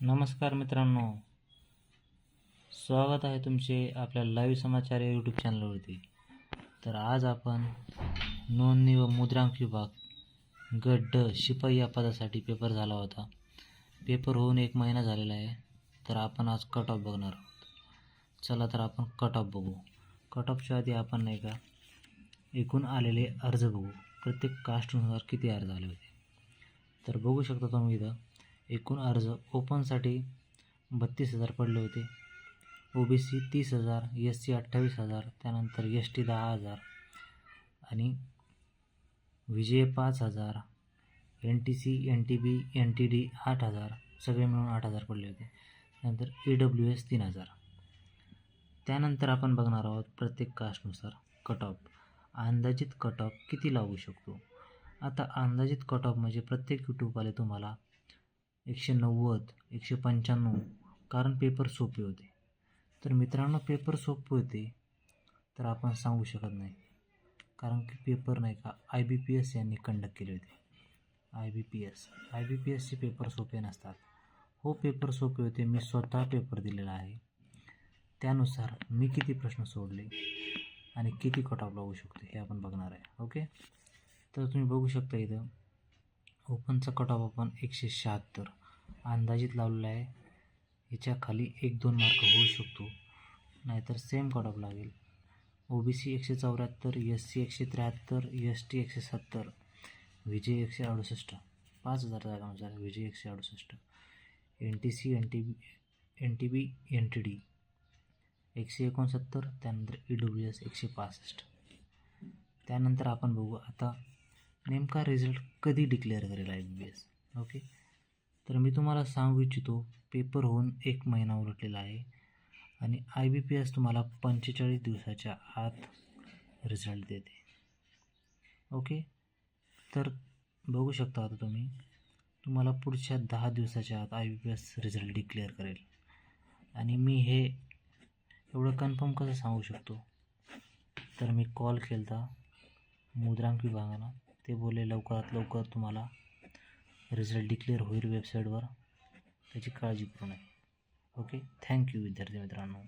नमस्कार मित्रांनो. स्वागत आहे तुमचे आपल्या लाईव्ह समाचार या यूट्यूब चॅनलवरती तर आज आपण नोंदणी व मुद्रांक विभाग गड्ड शिपाई या पदासाठी पेपर झाला होता. पेपर होऊन एक महिना झालेला आहे. तर आपण आज कट ऑफ बघणार आहोत. चला तर आपण कट ऑफ बघू. कट ऑफच्या आधी आपण नाही का एकूण आलेले अर्ज बघू. प्रत्येक कास्टनुसार किती अर्ज आले होते. तर बघू शकता तुम्ही इथं एकूण अर्ज ओपनसाठी बत्तीस हजार पडले होते. ओ बी सी तीस हजार एस सी अठ्ठावीस हजार त्यानंतर एस टी दहा हजार आणि विजय पाच हजार N T C N T B N T D आठ हजार सगळे मिळून आठ हजार पडले होते. त्यानंतर ई डब्ल्यू एस तीन हजार. त्यानंतर आपण बघणार आहोत प्रत्येक कास्टनुसार कट ऑफ अंदाजित कट ऑफ किती लागू शकतो? आता अंदाजित कट ऑफ म्हणजे प्रत्येक यूट्यूबवाले तुम्हाला एकशे नव्वद एकशे पंच्याण्णव कारण पेपर सोपे होते. तर मित्रांनो पेपर सोपे होते तर आपण सांगू शकत नाही. कारण की पेपर नाही का आय बी पी एस यांनी कंडक्ट केले होते. I B P S I B P एसचे पेपर सोपे नसतात. हो पेपर सोपे होते. मी स्वतः पेपर दिलेला आहे. त्यानुसार मी किती प्रश्न सोडले आणि किती कट ऑफ लागू शकतो हे आपण बघणार आहे. ओके तर तुम्ही बघू शकता इथं. ओपनचा कट ऑफ आपण एकशे शहात्तर. अंदाजित लावलेला आहे. ह्याच्या खाली एक दोन मार्क होऊ शकतो. नाहीतर सेम कट ऑफ लागेल. ओ बी सी एकशे चौऱ्याहत्तर एस सी एकशे त्र्याहत्तर एस टी एकशे सत्तर विजय एकशे अडुसष्ट. पाच हजार जागानुसार विजय एकशे अडुसष्ट. N T C N T B N T B N T D एकशे एकोणसत्तर त्यानंतर ई डब्ल्यू एस एकशे पासष्ट. त्यानंतर आपण बघू आता नेमका रिझल्ट कधी डिक्लेअर करेल आय बी एस ओके तर मी तुम्हाला सांगू इच्छितो पेपर होऊन एक महिना उलटलेला आहे आणि आय बी पी एस तुम्हाला पंचेचाळीस दिवसाच्या आत रिझल्ट देते. ओके तर बघू शकता आता तुम्ही तुम्हाला पुढच्या दहा दिवसाच्या आत I B P S result declare करेल. आणि मी हे एवढं कन्फर्म कसं सांगू शकतो? तर मी कॉल केला होता मुद्रांक विभागाला ते बोलले लवकरात लवकर तुम्हाला रिझल्ट डिक्लेअर होईल वेबसाईटवर त्याची काळजी करू नये ओके थँक्यू विद्यार्थी मित्रांनो.